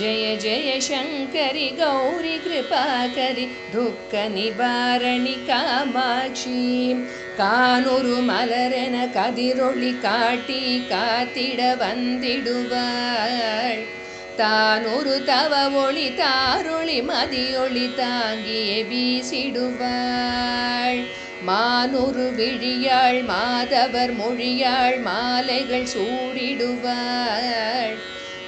ஜெய ஜெய சங்கரி கௌரி கிருபாகரி துக்க நிவாரணி காமாட்சி. கானூரு மலரென கதிரொளி காட்டி காத்திட வந்திடுவாள். தானொரு தவ ஒளி தாரொளி மதியொளி தாங்கிய வீசிடுவாள். மானொரு விழியாள் மாதவர் மொழியாள் மாலைகள் சூடிடுவாள்.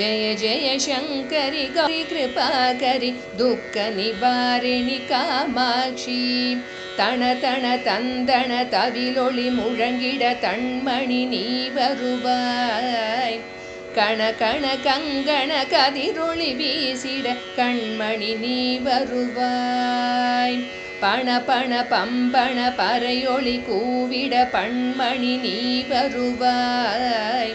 ஜெய ஜெய சங்கரி கௌரி கிருபாகரி துக்க நிவாரிணி காமாட்சி தண தன தந்தன தவிலொளி முழங்கிட தண்மணி நீ வருவாய் கண கண கங்கண கதிரொளி வீசிட கண்மணி நீ வருவாய் பண பண பம்பண பறையொளி கூவிட பண்மணி நீ வருவாய்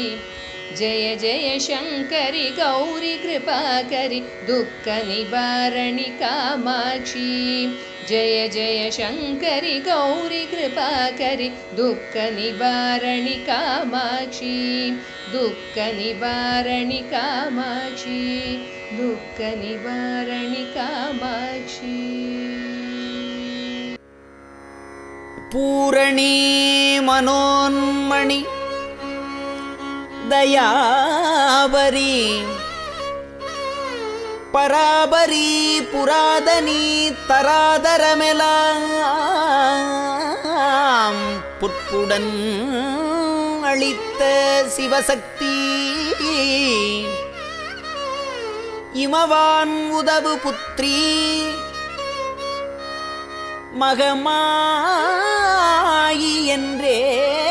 जय जय शङ्करि गौरि कृपाकरि दुःखनिवारणि निबारणी जय जय शङ्करि गौरि कृपाकरि दुःखनिवारणि निबारणी दुःखनिवारणि दुख दुःखनिवारणि कामाुखनिबारणी पूरणी मनोन्मणि தயாபரி பராபரி புராதனி தராதரமெலாம் புட்புடன் அளித்த சிவசக்தி. இமவான் உதவு புத்திரி மகமாயி என்றே.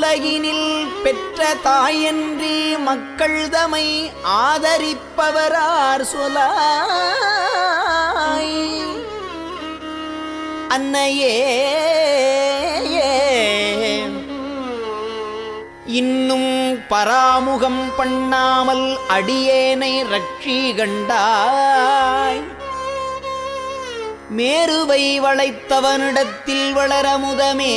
உலகினில் பெற்ற தாயன்றி மக்கள் தமை ஆதரிப்பவரார் சொலாய். அன்னையே இன்னும் பராமுகம் பண்ணாமல் அடியேனை ரட்சி கண்டாய். மேருவை வளைத்தவனிடத்தில் வளரமுதமே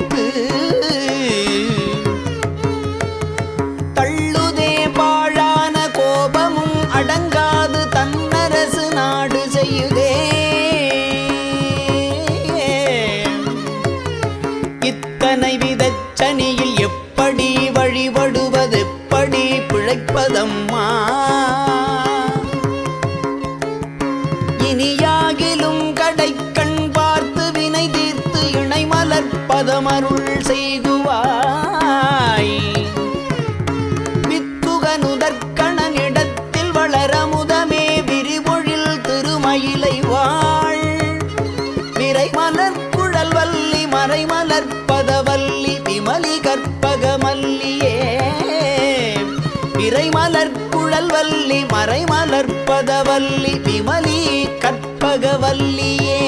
மலர்ப்பதமருள் செய்குவாய் வித்துகனுதற்கணனிடத்தில் வளரமுதமே விரிபொழில் திருமயிலை வாழ். விரைமலர் குழல் வல்லி மறைமலர் பதவல்லி விமலி கற்பகமல்லியே விரை மலர் குழல் வல்லி மறைமலர் பதவல்லி விமலி கற்பகவல்லியே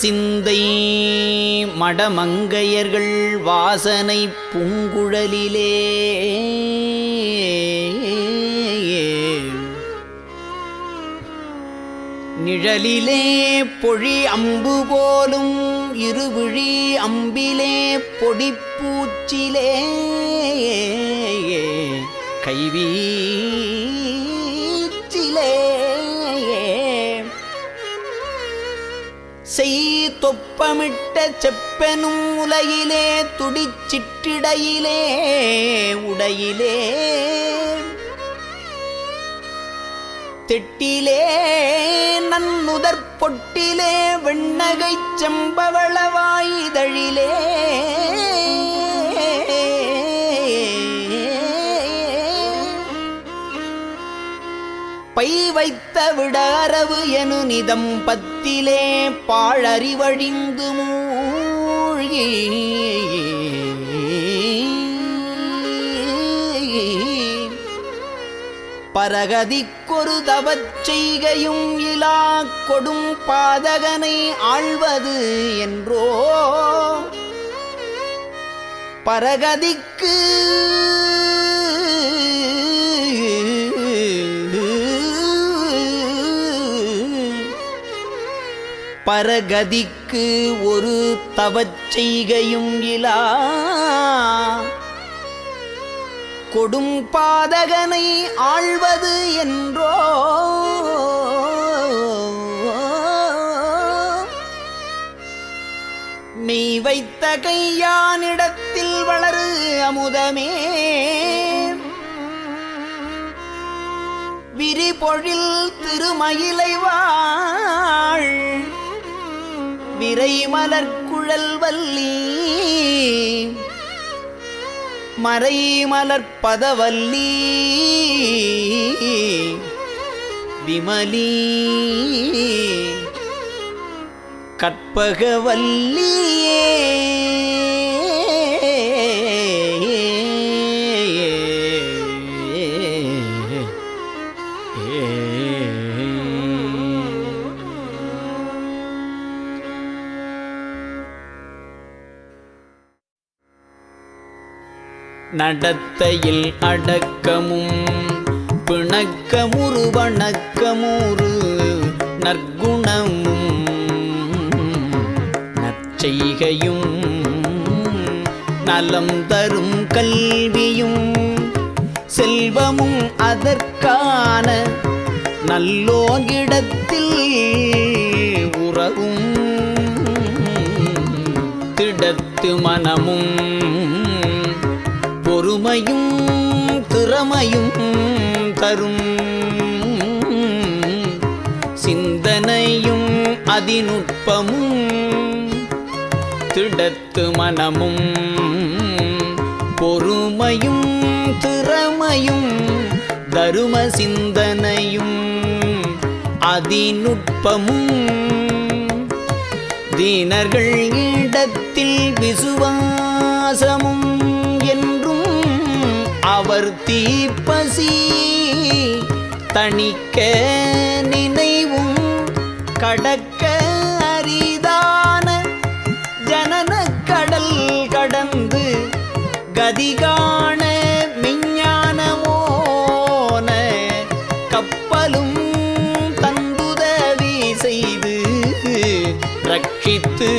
சிந்தை மடமங்கையர்கள் வாசனை பூங்குழலிலே. நிழலிலே பொழி அம்பு போலும் இருவிழி அம்பிலே பொடிப்பூச்சிலே. கைவீ தொப்பமிட்ட செப்பெனும் உலையிலே துடிச்சிட்டிடையிலே உடையிலே. திட்டிலே நன்னுதற் பொட்டிலே வெண்ணகை செம்பவளவாயிதழிலே பை வைத்த விடாரவு எனு நிதம் பத்திலே பாழறிவழிந்து மூழ்கி. பரகதிக்கொரு தவச்செய்கையும் இலா கொடும் பாதகனை ஆழ்வது என்றோ. பரகதிக் பரகதிக்கு ஒரு தவச்செய்கையும் இலா. கொடும் பாதகனை ஆழ்வது என்றோ. மெய் வைத்த கையானிடத்தில் வளரு அமுதமே. விரிபொழில் திருமயிலை வாழ். விரை மலர்குழல் வல்லி மறை மலர்ப்பதவல்லி விமலி. கற்பகவல்லியே நடத்தையில் அடக்கமும் பிணக்கமுறு வணக்கமுறு நற்குணமும் நற்செய்கையும் நலம் தரும் கல்வியும் செல்வமும் அதற்கான நல்லோங்கிடத்தில் உறவும் திடத்து மனமும் பொறுமையும் திறமையும் தரும். சிந்தனையும் அதிநுட்பமும் திடத்து மனமும். பொறுமையும் திறமையும் தரும சிந்தனையும் அதிநுட்பமும். தீனர்கள் இடத்தில் விசுவாசமும் அவர் பசி தணிக்க நினைவும் கடக்க அரிதான ஜனன கடல் கடந்து கதிகாண மெஞ்ஞானமோன கப்பலும் தந்துதவி செய்து ரட்சித்து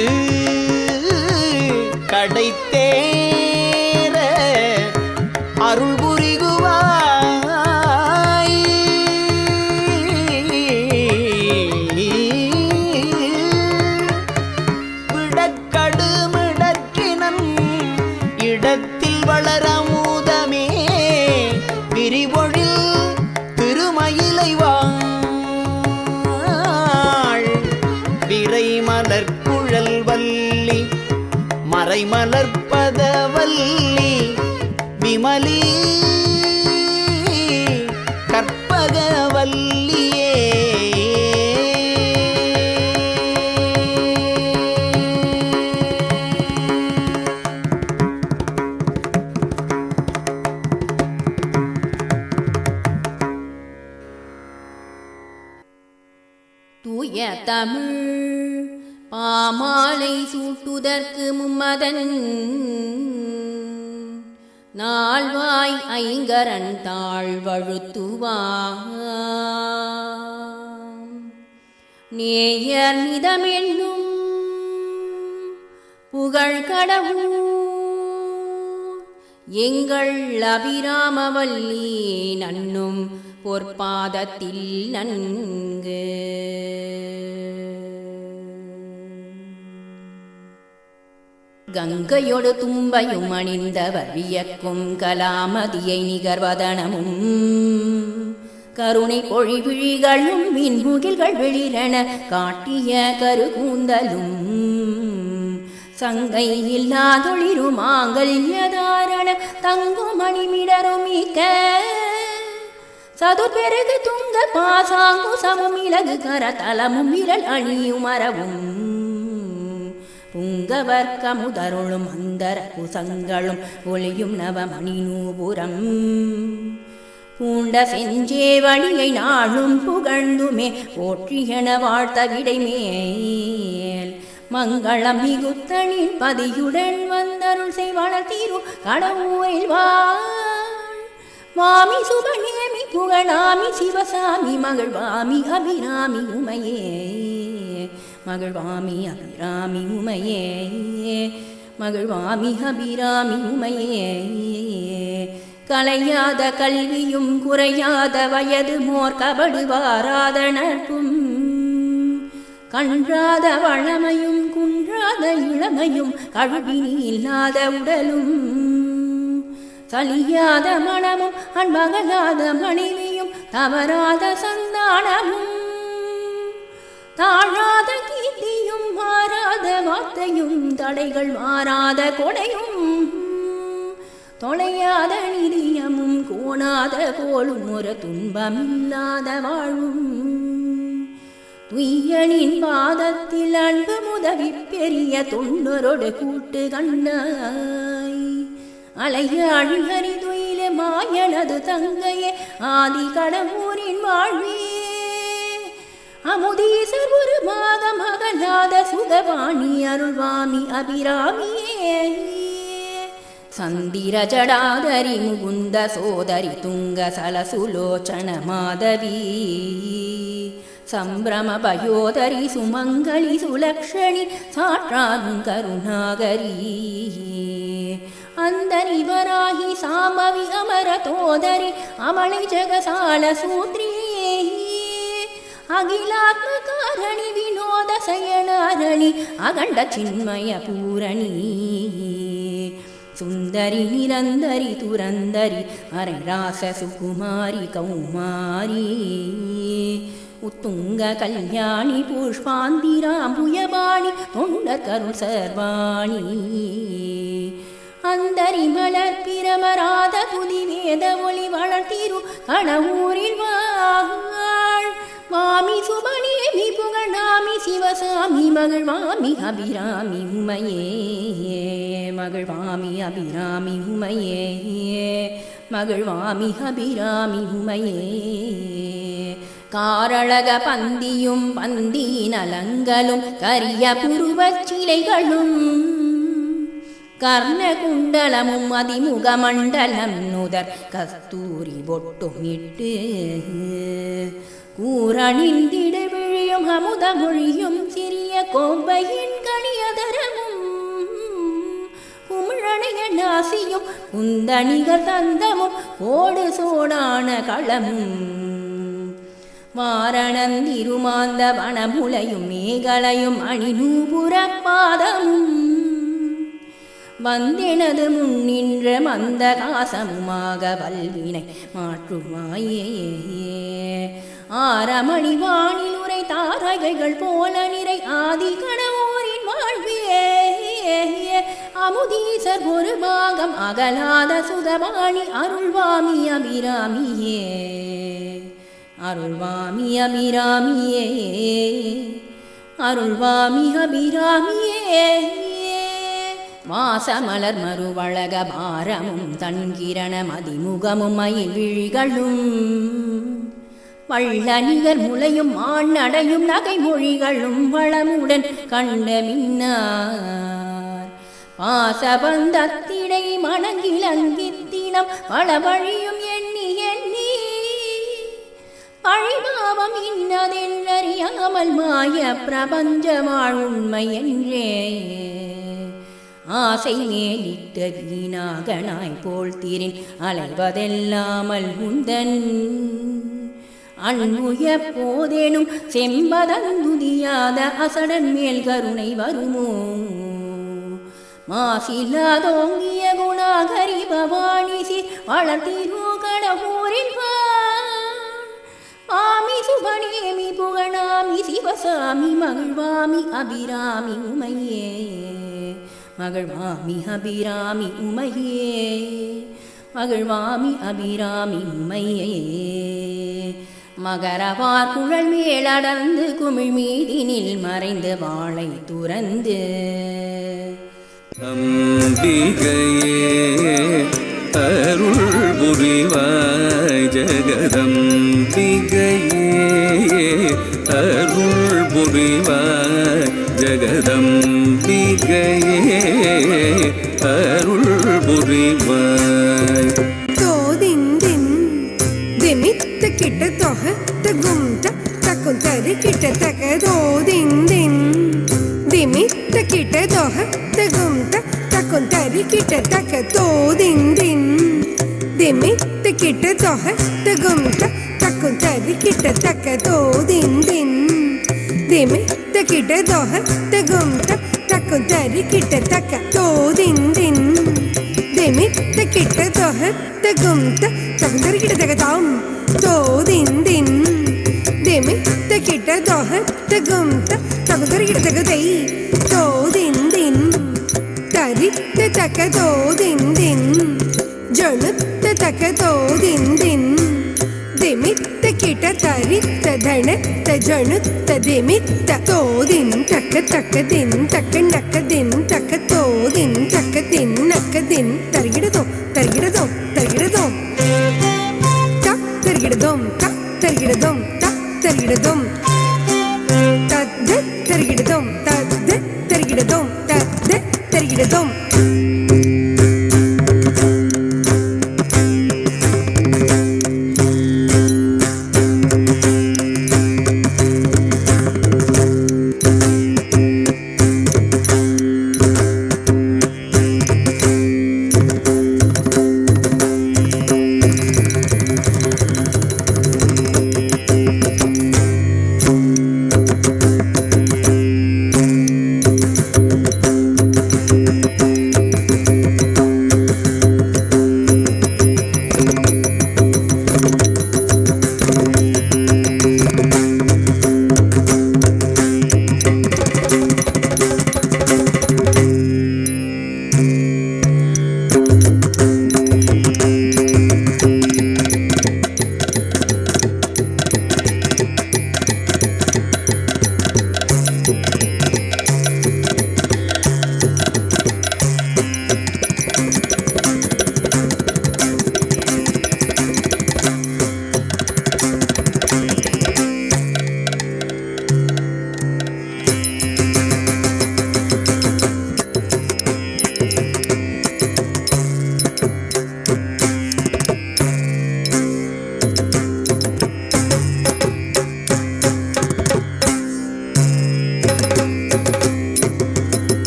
இடத்தில் ஐங்கரன் தாழ்வழுத்துவா நேயர் மிதமென்னும் புகழ் கடவுள். எங்கள் அபிராமவல்லி நன்னும் பொற்பாதத்தில் நன்கு. கங்கையொடு தும்பையும் அணிந்தவர் வியக்கும் கலாமதியை நிகர்வதனமும். கருணை பொழிவிழிகளும் மின்முகில்கள் வெளிரென காட்டிய கருகூந்தலும். சங்கை இல்லாதொளிரு மாங்கல்யதாரண தங்கும் மணிமிடரும் மிக்க. சதுர்பெருகு துங்க பாசாங்கு சமும் இலகு கரதலமும் விரல் அணியும் மரவும் புங்கவர்க்கமுதருளும் அந்தர குசங்களும் ஒளியும் நவமணி நூபுரம் பூண்ட செஞ்சே வழியை நாளும் புகழ்ந்துமே போற்றியன வாழ்த்த விடைமேல். மங்களம் மிகுத்தனின் பதியுடன் வந்தருள் செய்வாளர் தீரு கடவுரில் வா மாமி சுபநேமி புகழாமி சிவசாமி மகள் வாமி அபிராமி உமையே. மகிழ்வாமி அபிராமி உமையே. மகிழ்வாமி அபிராமி உமையே. கலையாத கல்வியும் குறையாத வயது மோர் கபடு வாராத நட்பும். கன்றாத வளமையும் குன்றாத இளமையும் கழுவினி இல்லாத உடலும். சலியாத மனமும் அன்பகலாத மனைவியும் தவறாத சந்தானமும். தாழாத கீர்த்தியும் மாறாத வார்த்தையும் தடைகள் மாறாத கொடையும் தொலையாத நிதியமும் கோணாத கோளும் ஒரு துன்பமில்லாத வாழும். துய்யனின் பாதத்தில் அன்பு முதவி பெரிய தொண்டரோடு கூட்டு கண்ணாய். அலைய அழிகரி துயில மாயனது தங்கையே ஆதி கடம்பூரின் வாழ்வே அமுதீசர் ஒரு மாதம் அகலாத சுதவாணி அருள்வாமி அபிராமியே. சந்திர ஜடாதரி முகுந்த சோதரி துங்க சலசுலோச்சன மாதவி. சம்பிரம பயோதரி சுமங்கலி சுலக்ஷணி சாற்றாரும் கருணாகரி. அந்த நிவராகி சாமவி அமர தோதரி அமளி ஜகசால அகிலாத்ம காரணி வினோத சயனாரணி அகண்ட சின்மய பூரணி. சுந்தரி நிரந்தரி துரந்தரி அரைராச சுகுமாரி கௌமாரி. உத்துங்க கல்யாணி புஷ்பாந்திராம்புயபாணி தொண்டர் கருள் சர்வாணி. அந்தரி மலர் பிரமராத துதி வேத ஒளி வளர்த்திரு கணவூரில் வா மாமி சுபநேமி புகழாமி சிவசாமி மகள் மகிழ்வாமி அபிராமி உமையே. மகள் மகிழ்வாமி அபிராமி உமையே. மகள் மகிழ்வாமி அபிராமி உமையே. காரழக பந்தியும் பந்தி நலங்களும் கரிய புருவச் சிலைகளும் கர்ணகுண்டலமும் அதிமுகமண்டலம் நுதர் கஸ்தூரி பொட்டுமிட்டு கூரணிந்திட விழியும் அமுதமொழியும் சிறிய கோம்பையின் கணியதரமும் குமிழணைய நாசியும் குந்தணிகர் தந்தமும் ஓடு சோடான களமும். வாரணந்திருமாந்த வனமுலையும் மேகலையும் அணிநூபுர பாதமும். வந்தெனது முன்னின்ற மந்த காசமுமாக வல்வினை மாற்றுமாயே. ஆரமணி வானில் உரை தாரகைகள் போல நிறை ஆதி கணவோரின் வாழ்வியே அமுதீசர் ஒரு பாகம் அகலாத சுதபாணி அருள்வாமி அபிராமியே. அருள்வாமி அபிராமியே. அருள்வாமி அபிராமியே. வாசமலர் மறுவழக பாரமும் தன்கிரண மதிமுகமும் மயில் விழிகளும். வள்ளணிகர் முளையும் ஆண் அடையும் நகை மொழிகளும் வளமுடன் கண்ட மின்னார். பாசபந்தத்திடை மணங்கிலங்கித்தினம் வளவழியும் எண்ணி எண்ணி. பழிபாவம் இன்னதென்றறியாமல் மாய பிரபஞ்ச வாழ்வுண்மை என்றே. ஆசை மேலிட்ட வீணாகனாய் போல் தீரின் அலைவதெல்லாமல் உந்தன். அன்புய போதேனும் செம்பதந்துதியாத அசடன் மேல் கருணை வருமோ? மாசில்லாதோங்கிய குணாகரி பவானிசி வளர்த்திரோ கடவுரில் ஆமி சுபநேமி புகழாமி சிவசாமி மகிழ்வாமி அபிராமி உமையே. மகிழ்வாமி அபிராமி உமையே. மகிழ்வாமி அபிராமி உமையே. மகரவார் குழல் மேலடர்ந்து குமிழ் மீதினில் மறைந்து வாழை துறந்து. அம்பிகையே அருள் புரிவாய் ஜெகதம்பிகையே. அருள் புரிவாய் ஜெகதம்பிகையே. அருள் புரிவாய் നമുക്കത് കിട്ടത്തക്ക തോതിന്തിൻ ദിമിത്ത കിട്ട ദൊഹത്തകും തരി കിട്ടത്തക്ക തോതിന്തിൻ ദിമിത്ത കിട്ട ദൊഹത്തകും തരി കിട്ടത്തക്ക തോതിന്തിൻ ദിമിത്ത കിട്ട ദൊഹത്തകും തരി കിട്ടത്തക്ക തോതിന്തിൻ ദിമിത്ത കിട്ട ദൊഹത്തകും തരി കിട്ടത്തക്ക താം തോതിന്തിൻ ദേമി തെക്കിട്ട ദോഹ തെഗും തകുതറിയിടതകുതൈ തോതിന്തിൻ തരിത്ത തക്ക തോതിന്തിൻ ജണുത്ത തക്ക തോതിന്തിൻ ദിമിത്ത കിട തരിത്ത ധണത്ത ജണുത്ത ദിമിത്ത തോതിൻ തക്ക തക്ക ദിൻ തക്ക നക്ക ദിൻ തക്ക തോതിൻ തക്ക തിൻ നക്ക ദിൻ തരികിടതോ തരികിടതോ തരികിടതോ தருகிடதோம். தத்து தருகிடதோம். தத்து தருகிடதோம். தத்து தருகிடதோம்.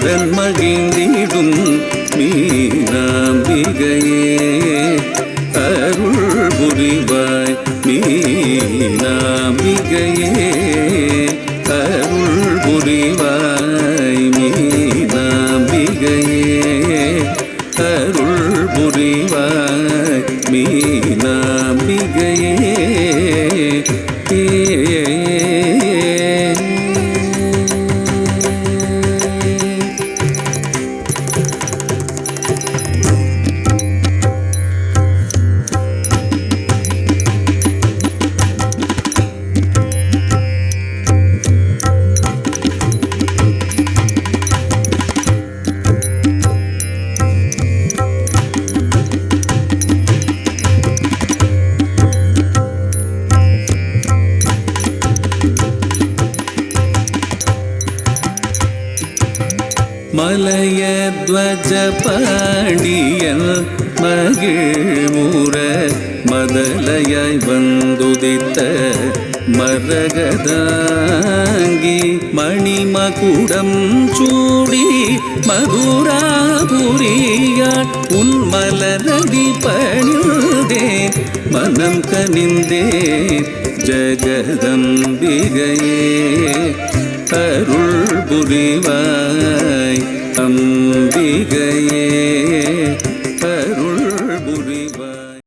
அரண் மகிழ்ந்திடும் மீனாம்பிகையே. அருள் புரிவாய் மீனாம்பிகையே. மலையத்வஜ பாண்டியன் மகிழ்முற மதலையாய் வந்துதித்த மரகதாங்கி மணிமகுடம் சூடி மதுராபுரியாள் உன் மலரடி பணிந்தே மனம் கனிந்தே ஜகதம்பிகையே. அருள் புரிவாய் அம்பிகையே.